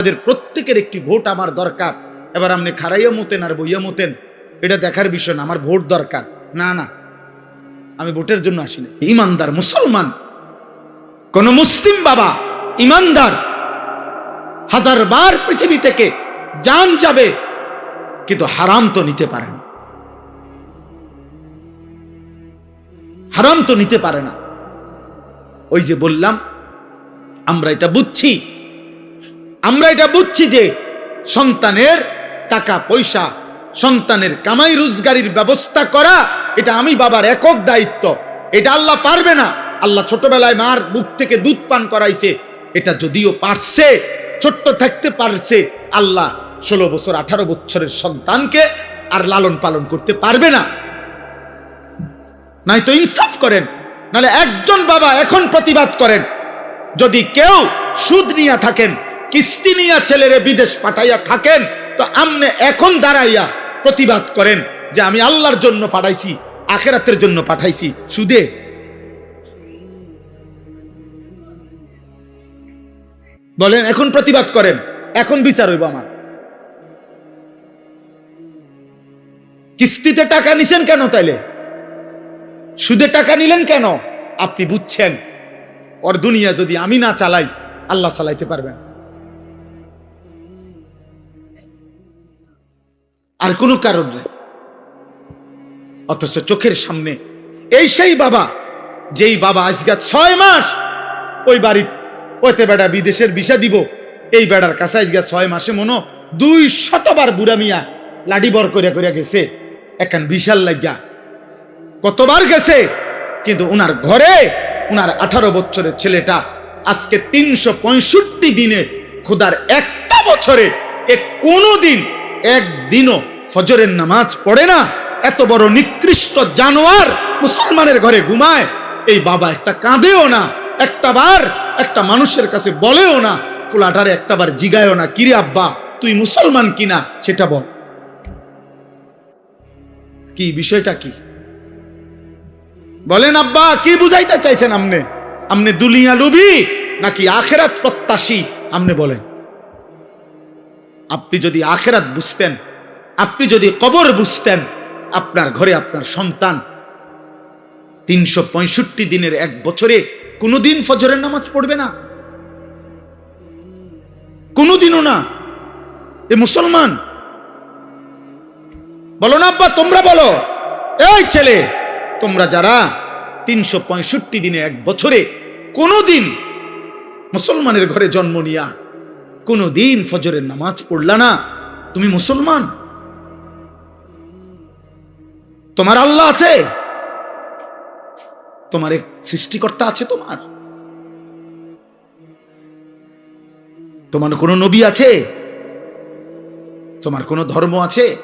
তাদের প্রত্যেকের একটি ভোট আমার দরকার। এবার আপনি খারাইয়া মতেন আর বইয়া মতেন, এটা দেখার বিষয় না, আমার ভোট দরকার। না না, আমি ভোটের জন্য আসিনি। ইমানদার মুসলমান, কোন মুসলিম বাবা ইমানদার, হাজার বার পৃথিবী থেকে জান যাবে, কিন্তু হারাম তো নিতে পারে না। হারাম তো নিতে পারে না। ওই যে বললাম, আমরা এটা বুঝছি। আমরা এটা বুঝছি যে সন্তানের টাকা, পয়সা, সন্তানের কামাই, রোজগারির ব্যবস্থা করা, এটা আমি বাবার একক দায়িত্ব। এটা আল্লাহ পারবে না। আল্লাহ ছোটবেলায় মার বুক থেকে দুধ পান করাইছে। এটা যদিও পারছে, ছোট্ট থাকতে পারছে, আল্লাহ ষোলো বছর, আঠারো বছরের সন্তানকে আর লালন পালন করতে পারবে না। নাই তো ইনসাফ করেন, নাহলে একজন বাবা এখন প্রতিবাদ করেন। যদি কেউ সুদ নিয়ে থাকেন কিস্তি নিয়া ছেলেরে বিদেশ পাঠাইয়া থাকেন, তো আমনে এখন দাঁড়াইয়া প্রতিবাদ করেন যে আমি আল্লাহর জন্য পাঠাইছি, আখেরাতের জন্য পাঠাইছি। সুদে। বলেন, এখন প্রতিবাদ করেন, এখন বিচার হইব আমার। কিস্তিতে টাকা নিছেন কেন তাইলে? সুদে টাকা নিলেন কেন? আপনি বুঝছেন, ওর দুনিয়া যদি আমি না চালাই, আল্লাহ চালাইতে পারবেন। আর কোনো কারণ নেই। অথচ চোখের সামনে এই সেই বাবা, যেই বাবা আজকে ছয় মাস, ওই বাড়ি ওতে বেড়া বিদেশের বিষা দিব। এই বেড়ার কাছে আজকে ছয় মাসে মনো দুই শতবার বুড়া মিয়া লাডি বর করে করে গেছে। এখন বিশাল লাগিয়া কতবার গেছে? কিন্তু উনার ঘরে, উনার আঠারো বছরের ছেলেটা আজকে তিনশো পঁয়ষট্টি দিনে খুদার একটা বছরে, এ কোনো দিন একদিনও ফজরের নামাজ পড়ে না। এত বড় নিকৃষ্ট জানোয়ার মুসলমানের ঘরে ঘুমায়। এই বাবা একটা কাঁদেও না। একটা বার একটা মানুষের কাছে বলেও না। ফুলাটারে একটা বার জিগায়ও না, কিরে আব্বা, তুই মুসলমান কিনা? সেটা বল। কি, বিষয়টা কি? বলেন আব্বা, কি বুঝাইতে চাইছেন আমনে? আমনে দুলিয়া লুবি নাকি আখেরাত প্রত্যাশী? আমনে বলেন। আপনি যদি আখেরাত বুঝতেন, আপনি যদি কবর বুঝতেন, আপনার ঘরে আপনার সন্তান তিনশো পঁয়ষট্টি দিনের এক বছরে কোনোদিন ফজরের নামাজ পড়বে না। কোনোদিনও না। এ মুসলমান, বলো না আব্বা, তোমরা বলো। এই ছেলে, তোমরা যারা তিনশো পঁয়ষট্টি দিনে এক বছরে কোনোদিন মুসলমানের ঘরে জন্ম নিয়া কোনো দিন ফজরের নামাজ পড়লা না। তুমি মুসলমান? তোমার আল্লাহ আছে? তোমার এক সৃষ্টিকর্তা আছে তোমার? তোমার কোনো নবী আছে? তোমার কোনো ধর্ম আছে?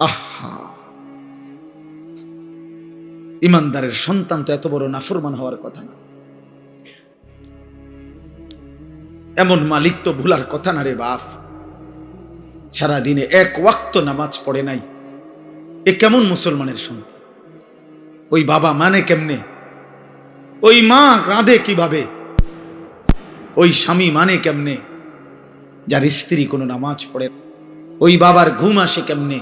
আহা! ইমানদারের সন্তান তো এত বড় নাফরমান হওয়ার কথা না। এমন মালিক তো ভুলার কথা না রে বাপ। সারাদিনে এক ওয়াক্ত নামাজ পড়ে নাই। এ কেমন মুসলমানের সন্তান? ওই বাবা মানে কেমনে? ওই মা রাঁধে কীভাবে? ওই স্বামী মানে কেমনে? যার স্ত্রী কোনো নামাজ পড়ে না। ওই বাবার ঘুম আসে কেমনে?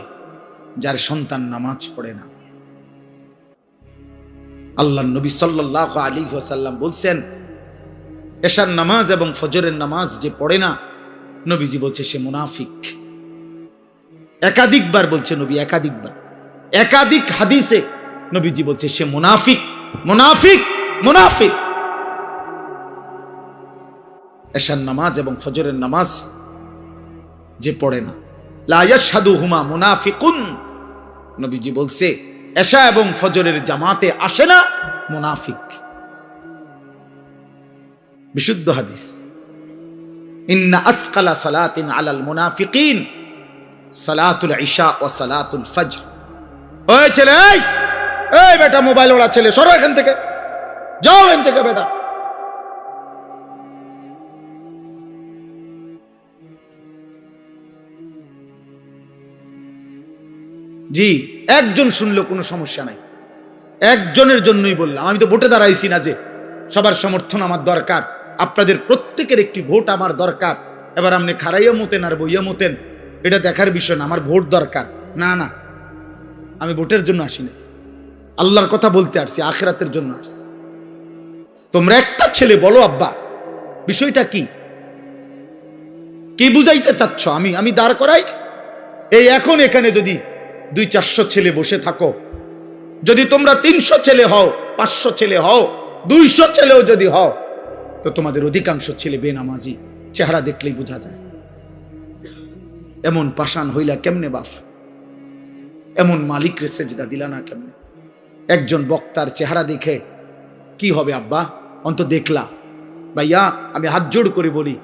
যার সন্তান নামাজ পড়ে না। আল্লাহ নবী সাল্লাহ আলী সাল্লাম বলছেন এশার নামাজ এবং ফজরের নামাজ যে পড়ে না, নবীজি বলছে সে মুনাফিক। একাধিকবার বলছে নবী, একাধিকবার। একাধিক হাদিসে নবীজি বলছে সে মুনাফিক মুনাফিক মুনাফিক। এশার নামাজ এবং ফজরের নামাজ যে পড়ে না লায়াসাদু হুমা মুনাফিকুন। নবীজি বলছে, এশা এবং ফজরের জামাতে আসে না মুনাফিক। বিশুদ্ধ হাদিস। ইন্না আসকালা সালাতিন আলাল মুনাফিকিন, সালাতুল ইশা ও সালাতুল ফজর। ওই ছেলে, এই এই বেটা মোবাইল ওড়া ছেলে, সরো এখান থেকে। যাও এখান থেকে বেটা। জি, একজন শুনলো কোনো সমস্যা নাই। একজনের জন্যই বললাম, আমি তো ভোটে দাঁড়াইছি না যে, সবার সমর্থন আমার দরকার। আপনাদের প্রত্যেকের একটি ভোট আমার দরকার। এবার আপনি খারাইয়া মতেন আর বইয়া মতেন, এটা দেখার বিষয় না, আমার ভোট দরকার। না না, আমি ভোটের জন্য আসিনি। আল্লাহর কথা বলতে আসছি, আখেরাতের জন্য আসছি। তোমরা একটা ছেলে বলো, আব্বা, বিষয়টা কি? কি বুঝাইতে চাচ্ছ? আমি আমি দাঁড় করাই। এই এখন এখানে যদি দুই চারশো ছেলে বসে থাকো, যদি তোমরা তিনশো ছেলে হও, পাঁচশো ছেলে হও, দুইশো ছেলেও যদি হও তো তোমাদের অধিকাংশ ছেলে বেনামাজি, চেহারা দেখলেই বোঝা যায়। এমন পাষাণ হইলা কেমনে বাফ? এমন মালিক রে দিলা না কেমনে? একজন বক্তার চেহারা দেখে কি হবে আব্বা? অন্ত দেখলা। ভাইয়া, আমি হাত জোড় করে বলি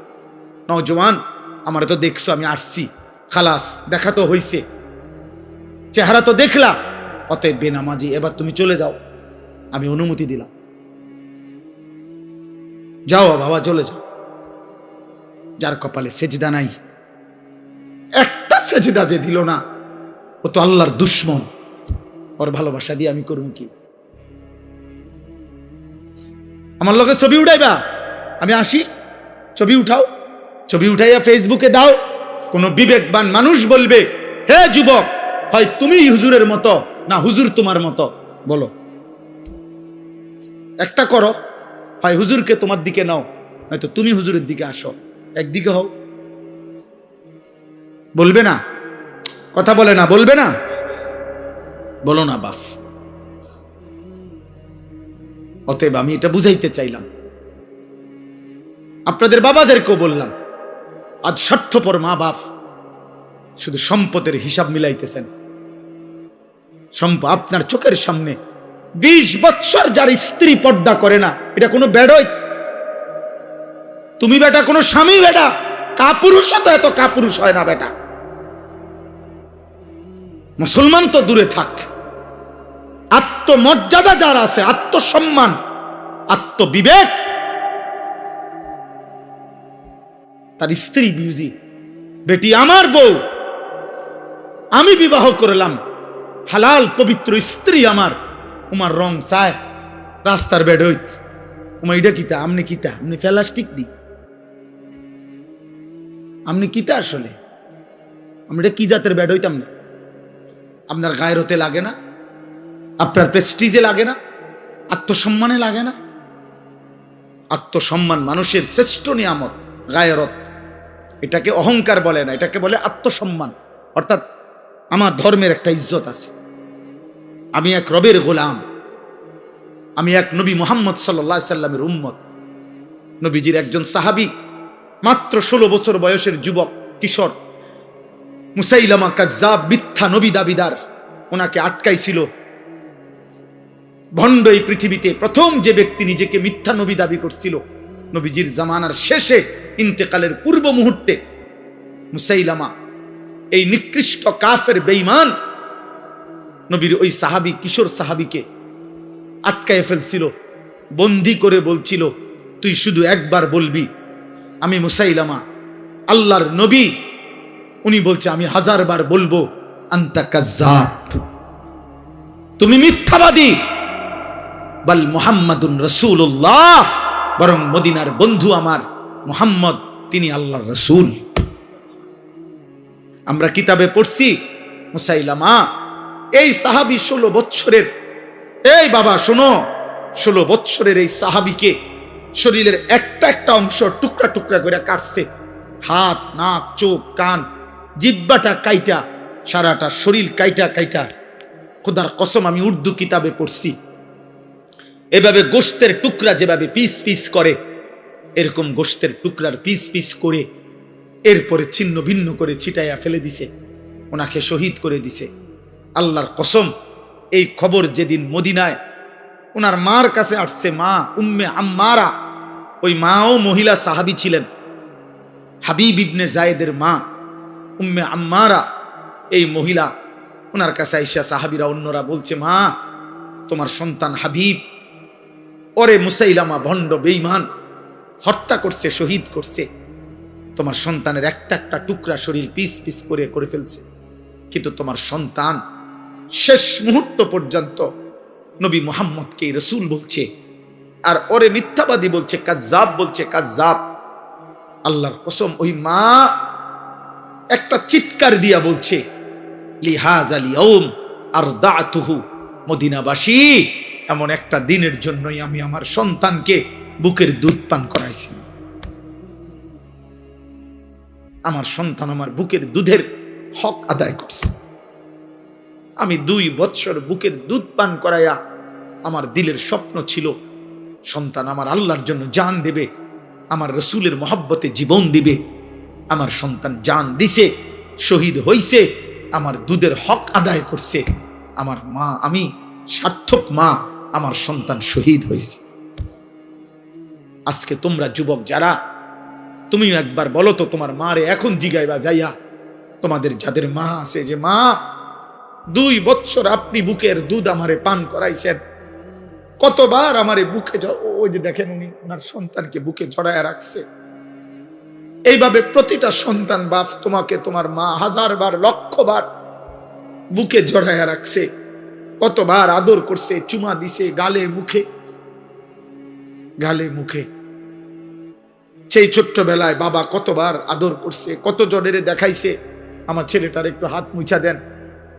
নজওয়ান আমার তো দেখছ, আমি আসছি। খালাস, দেখা তো হইছে। চেহারা তো দেখলা। অতএব বেনামাজি, এবার তুমি চলে যাও। আমি অনুমতি দিলাম। যাও বাবা, চলে যাও। যার কপালে সেজদা নাই, একটা সেজদা যে দিল না, ও তো আল্লাহর দুশ্মন। ওর ভালোবাসা দিয়ে আমি করুন কি? আমার লোকে ছবি উঠাইবা? আমি আসি, ছবি উঠাও। ছবি উঠাইয়া ফেসবুকে দাও। কোনো বিবেকবান মানুষ বলবে, হে যুবক, হয় তুমি হুজুরের মতো না হুজুর তোমার মতো? বলো। একটা করো হয় হুজুরকে তোমার দিকে নাও, নয়তো তুমি হুজুরের দিকে আসো। একদিকে হও। বলবে না? কথা বলে না, বলবে না? বলো না, বাফ। অতএব আমি এটা বুঝাইতে চাইলাম। আপনাদের বাবাদেরকেও বললাম, আজ স্বার্থপর মা বাপ শুধু সম্পদের হিসাব মিলাইতেছেন। সম্প আপনার চোখের সামনে বিশ বৎসর যার স্ত্রী পর্দা করে না, এটা কোনো বেডই। তুমি বেটা, কোনো স্বামী বেটা, কাপুরুষ তো এত কাপুরুষ হয় না বেটা। মুসলমান তো দূরে থাক। আত্মমর্যাদা যার আছে, আত্মসম্মান, আত্মবিবেক। তার স্ত্রী বিউজি বেটি, আমার বউ, আমি বিবাহ করলাম। হালাল পবিত্র স্ত্রী আমার। তোমার রং চায় রাস্তার বেড হইত। তোমার এটা কিতা? আমনি কিতা? আপনি প্লাস্টিক দি। আপনি কিতা আসলে? আমি এটা কি জাতের ব্যাড হইতাম না? আপনার গায়ের হতে লাগে না? আপনার প্রেস্টিজে লাগে না? আত্মসম্মানে লাগে না? আত্মসম্মান মানুষের শ্রেষ্ঠ নিয়ামত, গায়রত। এটাকে অহংকার বলে না, এটাকে বলে আত্মসম্মান। অর্থাৎ আমার ধর্মের একটা ইজ্জত আছে। আমি এক রবের গোলাম। আমি এক নবী মোহাম্মদ সাল্লা সাল্লামের উম্মত। নবীজির একজন সাহাবি, মাত্র ষোলো বছর বয়সের যুবক, কিশোর, মুসাইলামা কাজ্জাব মিথ্যা নবী দাবিদার। ওনাকে আটকাইছিল। ভণ্ড এই পৃথিবীতে প্রথম যে ব্যক্তি নিজেকে মিথ্যা নবী দাবি করছিল, নবীজির জামানার শেষে ইন্তেকালের পূর্ব মুহূর্তে মুসাইলামা, এই নিকৃষ্ট কাফের বেইমান নবীর ওই সাহাবি, কিশোর সাহাবিকে আটকায় ফেলছিল, বন্দি করে বলছিল, তুই শুধু একবার বলবি, আমি মুসাইলামা, আল্লাহর নবী। উনি বলছে, আমি হাজারবার বলব, আন্তা কাজ্জাব। তুমি মিথ্যাবাদী। বাল মোহাম্মদুন রসুল্লাহ বরং মদিনার বন্ধু আমার মোহাম্মদ, তিনি আল্লাহর রসুল। আমরা কিতাবে পড়ছি, মুসাইলামা এই সাহাবি ষোলো বৎসরের, এই বাবা শোনো, ষোলো বৎসরের এই সাহাবিকে শরীরের একটা একটা অংশ টুকরা টুকরা করে কাটছে। হাত, নাক, চোখ, কান, জিব্বাটা কাইটা, সারাটা শরীর কাইটা কাইটা। খোদার কসম, আমি উর্দু কিতাবে পড়ছি। এভাবে গোস্তের টুকরা যেভাবে পিস পিস করে, এরকম গোস্তের টুকরার পিস পিস করে, এরপরে ছিন্ন ভিন্ন করে ছিটাইয়া ফেলে দিছে, ওনাকে শহীদ করে দিছে। আল্লাহর কসম, এই খবর যেদিন মদিনায় ওনার মার কাছে আসছে মা উম্মে আম্মারা, ওই মাও মহিলা সাহাবি ছিলেন। হাবিব ইবনে জায়েদের মা উম্মে আম্মারা, এই মহিলা ওনার কাছে আইসা সাহাবিরা অন্যরা বলছে, মা, তোমার সন্তান হাবিব, ওরে মুসাইলামা ভণ্ড বেইমান হত্যা করছে, শহীদ করছে। তোমার সন্তানের একটা একটা টুকরা শরীর পিস পিস করে করে ফেলছে। কিন্তু তোমার সন্তান শেষ মুহূর্ত পর্যন্ত নবী মোহাম্মদকে রসুল বলছে, আর ওরে মিথ্যাবাদী বলছে, কাজ্জাব বলছে, কাজ্জাব। আল্লাহর কসম, ওই মা একটা চিৎকার দিয়া বলছে, লিহাজ আলী ওম আর দাতুহু মদিনাবাসী, এমন একটা দিনের জন্যই আমি আমার সন্তানকে বুকের দুধ পান করাইছি। আমার সন্তান আমার বুকের দুধের হক আদায় করছে। আমি দুই বৎসর বুকের দুধ পান করাইয়া আমার দিলের স্বপ্ন ছিল, সন্তান আমার আল্লাহর জন্য জান দেবে, আমার রসুলের মহব্বতে জীবন দিবে, আমার সন্তান জান দিছে, শহীদ হইছে, আমার দুধের হক আদায় করছে, আমার মা আমি সার্থক মা, আমার সন্তান শহীদ হয়েছে আজকে তোমরা যুবক যারা তুমি একবার বলো তো তোমার মারে এখন জিগাইবা যাইয়া, তোমাদের যাদের মা আছে যে মা দুই বৎসর আপনি বুকের দুধ আমারে পান করাইছেন। কতবার আমারে বুকে ওই যে দেখেন উনি, ওনার সন্তানকে বুকে জড়ায় রাখছে। এইভাবে প্রতিটা সন্তান বাপ তোমাকে, তোমার মা হাজার বার লক্ষ বার বুকে জড়ায় রাখছে। কতবার আদর করছে, চুমা দিছে গালে, মুখে। গালে, মুখে। সেই ছোট্টবেলায় বাবা কতবার আদর করছে, কত জনের দেখাইছে। আমার ছেলেটার একটু হাত মুছা দেন।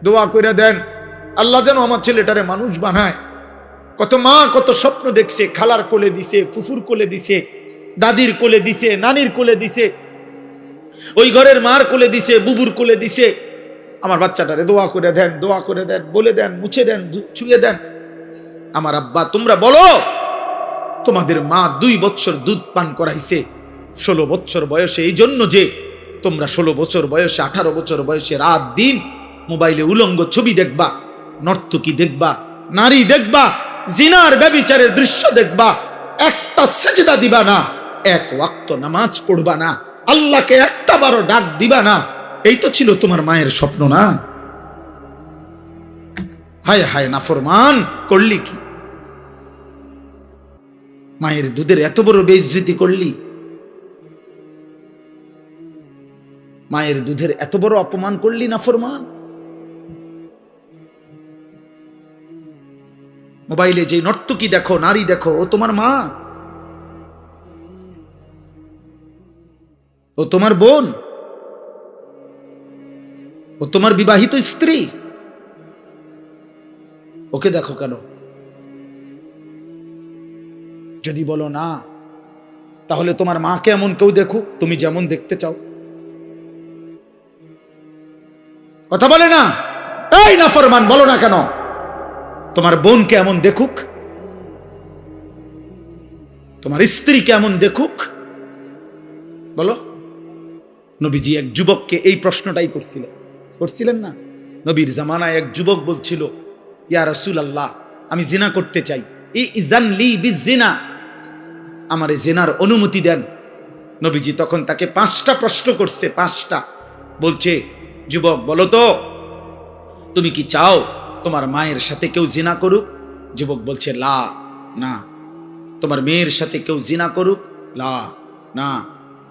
দোয়া করে দেন, আল্লাহ যেন আমার ছেলেটারে মানুষ বানায়। কত মা কত স্বপ্ন দেখছে, খালার কোলে দিছে, ফুফুর কোলে দিছে, দাদির কোলে দিছে, নানির কোলে দিছে, ওই ঘরের মার কোলে দিছে, বুবুর কোলে দিছে। আমার বাচ্চাটারে দোয়া করে দেন, দোয়া করে দেন, বলে দেন, মুছে দেন ছুঁয়ে দেন। আমার আব্বা, তোমরা বলো, তোমাদের মা দুই বছর দুধ পান করাইছে, ষোলো বছর বয়সে এই জন্য যে তোমরা ষোলো বছর বয়সে, আঠারো বছর বয়সে রাত দিন মোবাইলে উলঙ্গ ছবি দেখবা, নর্তকী দেখবা, নারী দেখবা, জিনার ব্যবিচারের দৃশ্য দেখবা, একটা সেজদা দিবা না, এক ওয়াক্ত নামাজ পড়বা না, আল্লাহকে একটা বারো ডাক দিবা না, এই তো ছিল তোমার মায়ের স্বপ্ন না? হায় হায় নাফরমান, করলি কি? মায়ের দুধের এত বড় বেইজ্জতি করলি? মায়ের দুধের এত বড় অপমান করলি না মোবাইলে যে নর্তকী দেখো, নারী দেখো, ও তোমার মা? ও তোমার বোন? ও তোমার বিবাহিত স্ত্রী? ওকে দেখো কেন? যদি বলো না, তাহলে তোমার মাকে এমন কেউ দেখো তুমি যেমন দেখতে চাও। কথা বলে না? এই না ফরমান, বলো না কেন? তোমার বোনকে এমন দেখুক? তোমার স্ত্রী কেমন দেখুক? বলো। নবীজি এক যুবককে এই প্রশ্নটাই করছিলেন। করছিলেন না? নবীর জামানায় এক যুবক বলছিল, ইয়া রসুল আল্লাহ আমি জিনা করতে চাই। আমার জেনার অনুমতি দেন। নবীজি তখন তাকে পাঁচটা প্রশ্ন করছে, পাঁচটা। বলছে, যুবক, বলো তো, তুমি কি চাও তোমার মায়ের সাথে কেউ জিনা করুক? যুবক বলছে, লা, না। তোমার মেয়ের সাথে কেউ জিনা করুক? লা, না।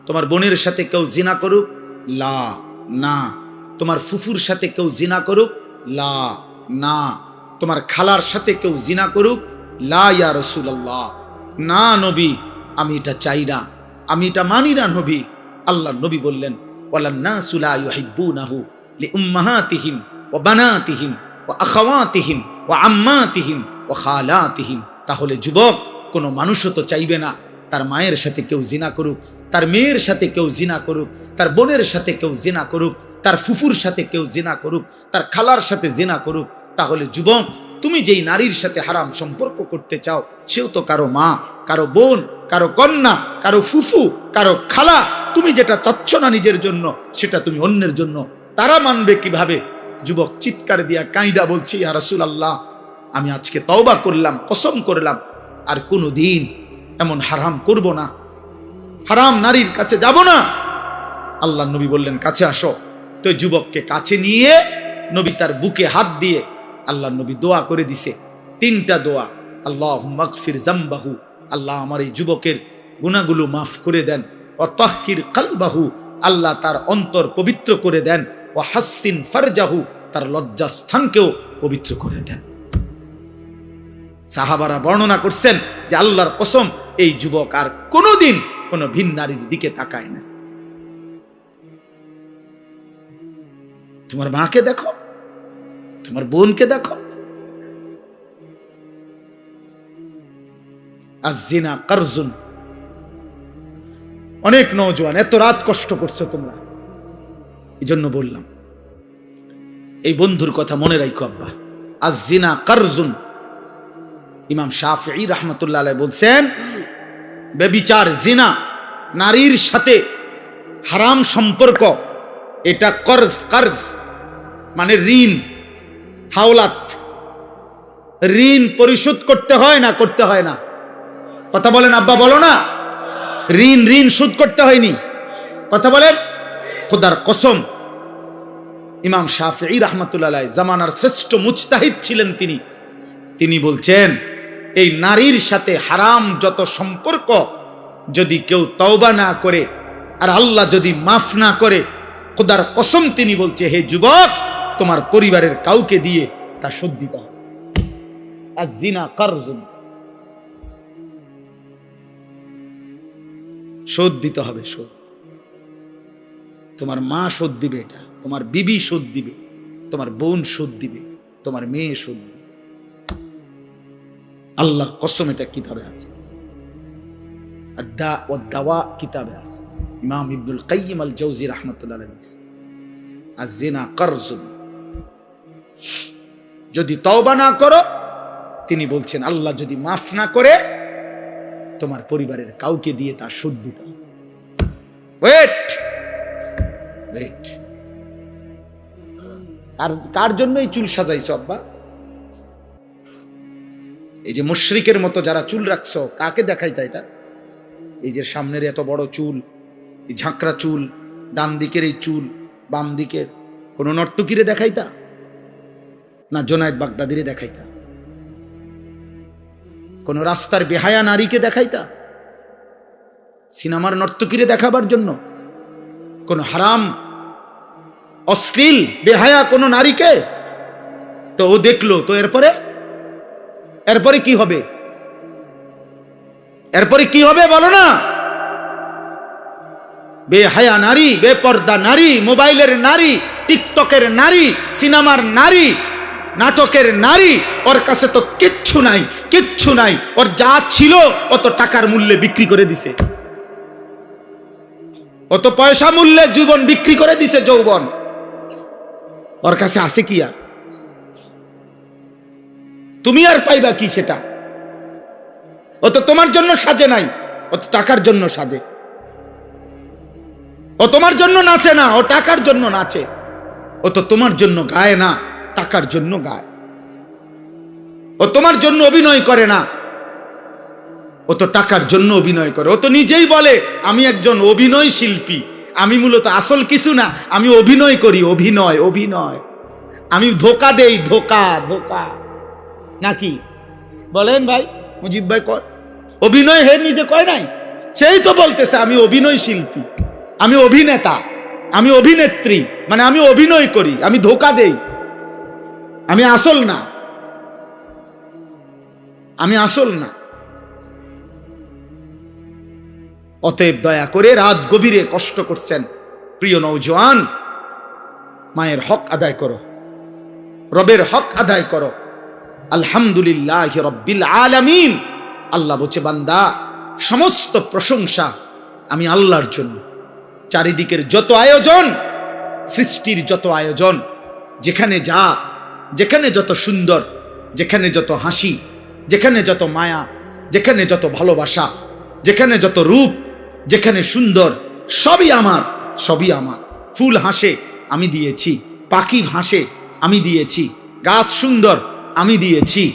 তোমার বোনের সাথে কেউ জিনা করুক? লা, না। তোমার ফুফুর সাথে কেউ জিনা করুক? লা, না। তোমার খালার সাথে কেউ জিনা করুক? লা, ইয়া রসুল্লাহ না, নবী, আমি এটা চাই না। আমি এটা মানি না, নবী। আল্লাহ নবী বললেন, ওয়ালান্নাসু লা ইউহিব্বুনাহু লিউম্মাহাতিহিম ওয়া বানাতিহিম। ওয়া আখাওয়াতিহিম ওয়া আম্মাতিহিম ওয়া খালাতিহিম। তাহলে যুবক, কোনো মানুষও তো চাইবে না। তার মায়ের সাথে কেউ জিনা করুক, তার মেয়ের সাথে কেউ জিনা করুক, তার বোনের সাথে কেউ জিনা করুক, তার ফুফুর সাথে কেউ জিনা করুক, তার খালার সাথে জিনা করুক। তাহলে যুবক, তুমি যেই নারীর সাথে হারাম সম্পর্ক করতে চাও, সেও তো কারও মা, কারও বোন, কারও কন্যা, কারও ফুফু, কারও খালা। তুমি যেটা চাচ্ছ না নিজের জন্য, সেটা তুমি অন্যের জন্য। তারা মানবে কীভাবে? যুবক চিৎকার দিয়া কাঁইদা বলছি, ইয়া রাসূল আল্লাহ আমি আজকে তওবা করলাম, কসম করলাম, আর কোনো দিন এমন হারাম করব না। হারাম নারীর কাছে যাব না। আল্লাহ নবী বললেন, কাছে আসো। তো যুবককে কাছে নিয়ে নবী তার বুকে হাত দিয়ে আল্লাহ নবী দোয়া করে দিছে। তিনটা দোয়া আল্লাহ মগফির জাম্বাহু আল্লাহ আমার এই যুবকের গুণাগুলো মাফ করে দেন। ও তহির কালবাহু আল্লাহ তার অন্তর পবিত্র করে দেন। ও হাসিন ফারজাহু, তার লজ্জাস্থানকেও পবিত্র করে দেন। সাহাবারা বর্ণনা করছেন যে আল্লাহর কসম, এই যুবক আর কোনোদিন কোনো ভিন নারীর দিকে তাকায় না। তোমার মাকে দেখো, তোমার বোনকে দেখো। আজিনা কারজুন। অনেক নৌজওয়ান এত রাত কষ্ট করছ তোমরা। এই জন্য বললাম, এই বন্ধুর কথা মনে রাখো আব্বা। আজিনা কারজুন। ইমাম শাফি রহমতুল্লাহ বলছেন, বেবিচার জিনা, নারীর সাথে হারাম সম্পর্ক, এটা কর্জ কর্জ মানে ঋণ, হাওলাত। ঋণ পরিশোধ করতে হয় না, করতে হয় না? কথা বলেন আব্বা, বলো না? ঋণ ঋণ শোধ করতে হয়নি? কথা বলেন? খোদার কসম, ইমাম শাফি রহমতুল্লাহ জামানার শ্রেষ্ঠ মুজতাহিদ ছিলেন তিনি। তিনি বলছেন, এই নারীর সাথে হারাম যত সম্পর্ক, যদি কেউ তওবা না করে, আর আল্লাহ যদি মাফ না করে, খোদার কসম তিনি বলছে, হে যুবক, তোমার পরিবারের কাউকে দিয়ে তা হবে। আর দিতে হবে, শোধ। তোমার মা শোধ দিবে এটা, তোমার বিবি শোধ দিবে, তোমার বোন শোধ দিবে, তোমার মেয়ে শোধ দিবে। আল্লাহর কসম এটা কিতাবে আছে। দাওয়া কিতাবে আছে। ইমাম ইবনুল কাইয়িম আল জৌজি রাহমাতুল্লাহ আর জিনা কারজুন, যদি তওবা না করো, তিনি বলছেন, আল্লাহ যদি মাফ না করে, তোমার পরিবারের কাউকে দিয়ে তার সুদ দিতে ওয়েট! ওয়েট আর কার জন্য এই চুল সাজাইছ আব্বা? এই যে মুশরিকের মতো যারা চুল রাখছ, কাকে দেখাইতা এটা? এই যে সামনের এত বড় চুল, এই ঝাঁকড়া চুল, ডান দিকের এই চুল, বাম দিকের, কোন নর্তকিরে দেখাইতা? না জোনায়েদ বাগদাদিরে দেখাইতা? কোন রাস্তার বেহায়া নারীকে দেখাইতা? সিনেমার নর্তকিরে দেখাবার জন্য? কোন হারাম অশ্লীল বেহায়া কোনো নারীকে? তো ও দেখল, তো এরপরে? এরপরে কি হবে? এরপরে কি হবে বলো না? বেহায়া নারী, বেপর্দা নারী, মোবাইলের নারী, টিকটকের নারী, সিনেমার নারী, নাটকের নারী, ওর কাছে তো কিচ্ছু নাই কিচ্ছু নাই। ওর যা ছিল অত টাকার মূল্যে বিক্রি করে দিছে। অত পয়সা মূল্যে জীবন বিক্রি করে দিছে যৌবন। ওর কাছে আছে কি আর? তুমি আর পাইবা কি সেটা? ও তো তোমার জন্য সাজে নাই, ও তো টাকার জন্য সাজে। ও তোমার জন্য নাচে না, ও টাকার জন্য নাচে। ও তো তোমার জন্য গায় না, টাকার জন্য গায়। ও তোমার জন্য অভিনয় করে না, ও তো টাকার জন্য অভিনয় করে। ও তো নিজেই বলে, আমি একজন অভিনয় শিল্পী আমি মূলত আসল কিছু না, আমি অভিনয় করি, অভিনয় অভিনয়। আমি ধোকা দেই, ধোকা ধোকা। নাকি? বলেন ভাই, মুজিব ভাই কর অভিনয় হে নিজে কয় নাই? সেই তো বলতেছে, আমি অভিনয় শিল্পী, আমি অভিনেতা, আমি অভিনেত্রী মানে আমি অভিনয় করি, আমি ধোকা দেই। আমি আসল না। আমি আসল না। অতএব দয়া করে রাত গভীরে কষ্ট করছেন। প্রিয় নৌজওয়ান মায়ের হক আদায় করো। রবের হক আদায় করো। আলহামদুলিল্লাহ রব্বিল আলামিন। আল্লাহ বলছে, বান্দা, সমস্ত প্রশংসা আমি আল্লাহর জন্য। চারিদিকের যত আয়োজন, সৃষ্টির যত আয়োজন, যেখানে যা, যেখানে যত সুন্দর, যেখানে যত হাসি, যেখানে যত মায়া, যেখানে যত ভালোবাসা, যেখানে যত রূপ যেখানে সুন্দর, সবই আমার সবই আমার। ফুল হাসে, আমি দিয়েছি। পাখি হাসে, আমি দিয়েছি। গাছ সুন্দর, আমি দিয়েছি।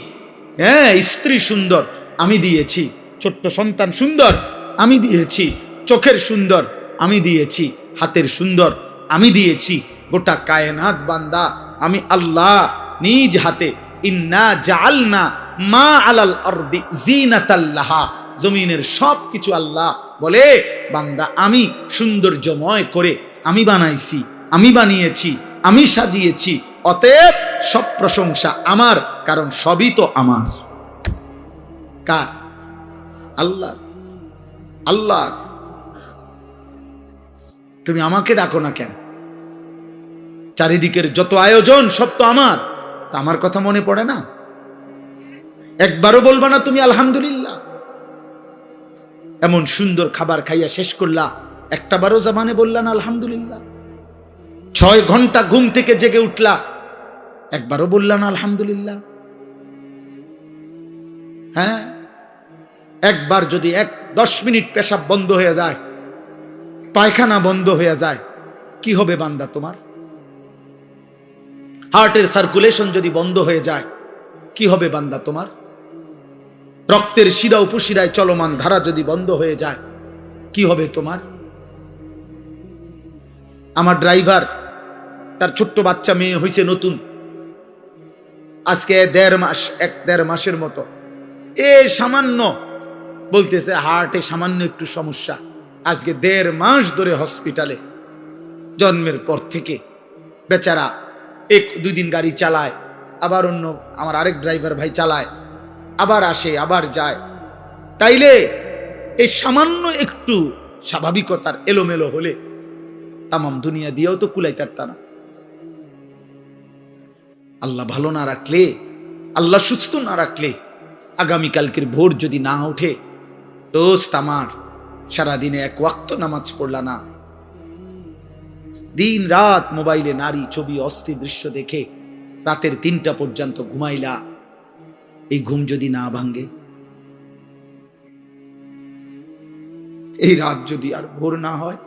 হ্যাঁ স্ত্রী সুন্দর, আমি দিয়েছি। ছোট্ট সন্তান সুন্দর, আমি দিয়েছি। চোখের সুন্দর, আমি দিয়েছি। হাতের সুন্দর, আমি দিয়েছি। গোটা কায়নাত বান্দা, আমি আল্লাহ নিজ হাতে। ইন্না জাআলনা মা আলাল জিনাতাল্লাহা জমিনের সব কিছু আল্লাহ বলে, বান্দা, আমি সৌন্দর্যময় করে আমি বানাইছি, আমি বানিয়েছি, আমি সাজিয়েছি, অতএব সব প্রশংসা আমার, কারণ সবই তো আমার। কার? আল্লাহ আল্লাহ তুমি আমাকে ডাকো না কেন? চারিদিকের যত আয়োজন, সব তো আমার। তা আমার কথা মনে পড়ে না? একবারও বলবা না তুমি আলহামদুলিল্লাহ? এমন সুন্দর খাবার খাইয়া শেষ করলা। একটা বারো জামানে বললা না, আলহামদুলিল্লাহ। ছয় ঘণ্টা ঘুম থেকে জেগে উঠলা। একবারও বললা না, আলহামদুলিল্লাহ। হ্যাঁ? একবার যদি এক দশ মিনিট পেশাব বন্ধ হয়ে যায়, পায়খানা বন্ধ হয়ে যায়, কি হবে বান্দা তোমার? হার্টের সার্কুলেশন যদি বন্ধ হয়ে যায়, কি হবে বান্দা তোমার? রক্তের শিরা উপশিরায় চলমান ধারা যদি বন্ধ হয়ে যায়, কি হবে তোমার? আমার ড্রাইভার, তার ছোট্ট বাচ্চা মেয়ে হয়েছে নতুন। আজকে দেড় মাস, এক দেড় মাসের মতো। এ সামান্য, বলতেছে হার্টে সামান্য একটু সমস্যা। আজকে দেড় মাস ধরে হসপিটালে। জন্মের পর থেকে বেচারা এক দুই দিন গাড়ি চালায়, আবার অন্য আমার আরেক ড্রাইভার ভাই চালায়। আবার আসে, আবার যায়। তাইলে এই সামান্য একটু স্বাভাবিকতার এলোমেলো হলে তামাম দুনিয়া দিয়েও তো কুলাই তা না আল্লাহ ভালো না রাখলে, আল্লাহ সুস্থ না রাখলে আগামীকালকের ভোর যদি না ওঠে, দোস্ত আমার, সারাদিনে এক ওয়াক্ত নামাজ পড়লা না। দিন রাত মোবাইলে নারী ছবি, অস্থির দৃশ্য দেখে রাতের তিনটা পর্যন্ত ঘুমাইলা। এই ঘুম যদি না ভাঙ্গে এই রাত যদি আর ভোর না হয়